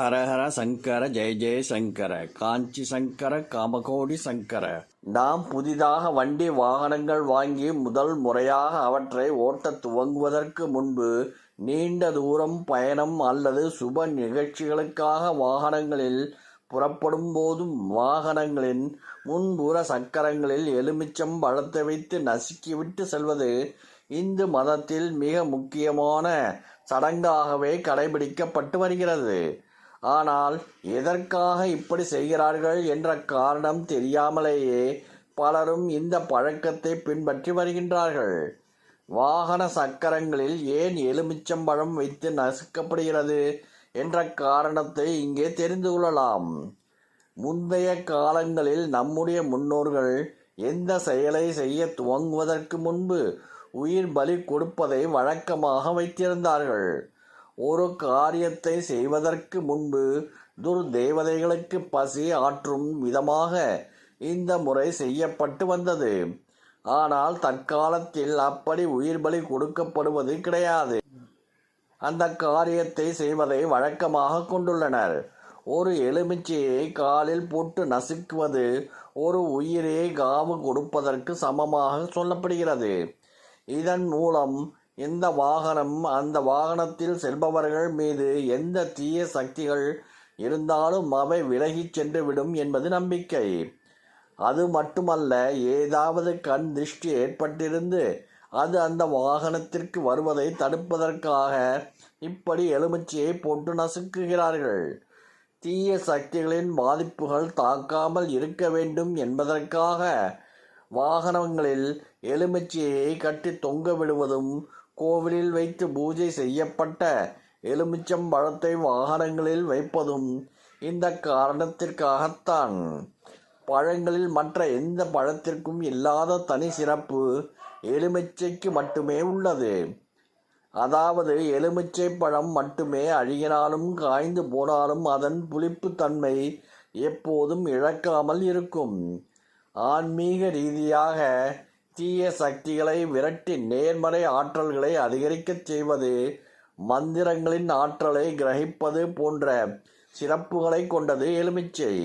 ஹரஹர சங்கர ஜெய ஜெய சங்கர காஞ்சி சங்கர காமகோடி சங்கர. நாம் புதிதாக வண்டி வாகனங்கள் வாங்கி முதல் முறையாக அவற்றை ஓட்டத் துவங்குவதற்கு முன்பு நீண்ட தூரம் பயணம் அல்லது சுப நிகழ்ச்சிகளுக்காக வாகனங்களில் புறப்படும் போதும் வாகனங்களின் முன்புற சக்கரங்களில் எலுமிச்சம் பழத்தை வைத்து நசுக்கிவிட்டு செல்வது இந்து மதத்தில் மிக முக்கியமான சடங்காகவே கடைபிடிக்கப்பட்டு வருகிறது. ஆனால் எதற்காக இப்படி செய்கிறார்கள் என்ற காரணம் தெரியாமலேயே பலரும் இந்த பழக்கத்தை பின்பற்றி வருகின்றார்கள். வாகன சக்கரங்களில் ஏன் எலுமிச்சம்பழம் வைத்து நசுக்கப்படுகிறது என்ற காரணத்தை இங்கே தெரிந்து கொள்ளலாம். முந்தைய காலங்களில் நம்முடைய முன்னோர்கள் எந்த செயலை செய்ய துவங்குவதற்கு முன்பு உயிர் பலி கொடுப்பதை வழக்கமாக வைத்திருந்தார்கள். ஒரு காரியத்தை செய்வதற்கு முன்பு துர்தேவதைகளுக்கு பசி ஆற்றும் விதமாக இந்த முறை செய்யப்பட்டு வந்தது. ஆனால் தற்காலத்தில் அப்படி உயிர் பலி கொடுக்கப்படுவது கிடையாது. அந்த காரியத்தை செய்வதை வழக்கமாக கொண்டுள்ளனர். ஒரு எலுமிச்சையை காலில் போட்டு நசுக்குவது ஒரு உயிரே காவு கொடுப்பதற்கு சமமாக சொல்லப்படுகிறது. இதன் மூலம் இந்த வாகனம் அந்த வாகனத்தில் செல்பவர்கள் மீது எந்த தீய சக்திகள் இருந்தாலும் அவை விலகிச் சென்று விடும் என்பது நம்பிக்கை. அது மட்டுமல்ல ஏதாவது கண் திருஷ்டி ஏற்பட்டிருந்து அது அந்த வாகனத்திற்கு வருவதை தடுப்பதற்காக இப்படி எலுமிச்சையை போட்டு நசுக்குகிறார்கள். தீய சக்திகளின் பாதிப்புகள் தாக்காமல் இருக்க வேண்டும் என்பதற்காக வாகனங்களில் எலுமிச்சையை கட்டி தொங்க விடுவதும் கோவிலில் வைத்து பூஜை செய்யப்பட்ட எலுமிச்சம் பழத்தை வாகனங்களில் வைப்பதும் இந்த காரணத்திற்காகத்தான். பழங்களில் மற்ற எந்த பழத்திற்கும் இல்லாத தனி சிறப்பு எலுமிச்சைக்கு மட்டுமே உள்ளது. அதாவது எலுமிச்சை பழம் மட்டுமே அழுகினாலும் காய்ந்து போனாலும் அதன் புளிப்புத்தன்மை எப்போதும் இழக்காமல் இருக்கும். ஆன்மீக ரீதியாக தீய சக்திகளை விரட்டி நேர்மறை ஆற்றல்களை அதிகரிக்கச் செய்வது மந்திரங்களின் ஆற்றலை கிரகிப்பது போன்ற சிறப்புகளை கொண்டது எலுமிச்சை.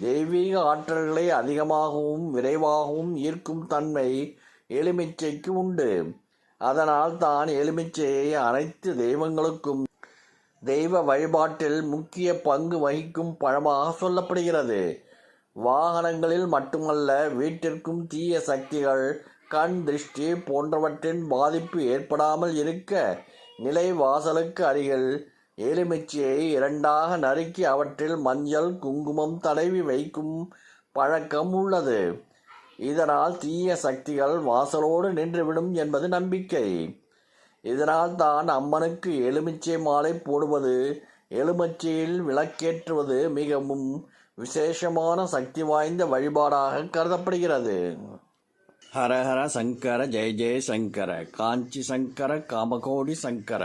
தெய்வீக ஆற்றல்களை அதிகமாகவும் விரைவாகவும் ஈர்க்கும் தன்மை எலுமிச்சைக்கு உண்டு. அதனால் தான் எலுமிச்சையை அனைத்து தெய்வங்களுக்கும் தெய்வ வழிபாட்டில் முக்கிய பங்கு வகிக்கும் பழமாக சொல்லப்படுகிறது. வாகனங்களில் மட்டுமல்ல வீட்டிற்கும் தீய சக்திகள் கண் திருஷ்டி போன்றவற்றின் பாதிப்பு ஏற்படாமல் இருக்க நிலை வாசலுக்கு அருகில் எலுமிச்சையை இரண்டாக நறுக்கி அவற்றில் மஞ்சள் குங்குமம் தடவி வைக்கும் பழக்கம் உள்ளது. இதனால் தீய சக்திகள் வாசலோடு நின்றுவிடும் என்பது நம்பிக்கை. இதனால் தான் அம்மனுக்கு எலுமிச்சை மாலை போடுவது எலுமிச்சையில் விளக்கேற்றுவது மிகவும் விசேஷமான சக்தி வாய்ந்த வழிபாடாக கருதப்படுகிறது. ஹரஹர சங்கர ஜெய ஜெய சங்கர காஞ்சி சங்கர காமகோடி சங்கர.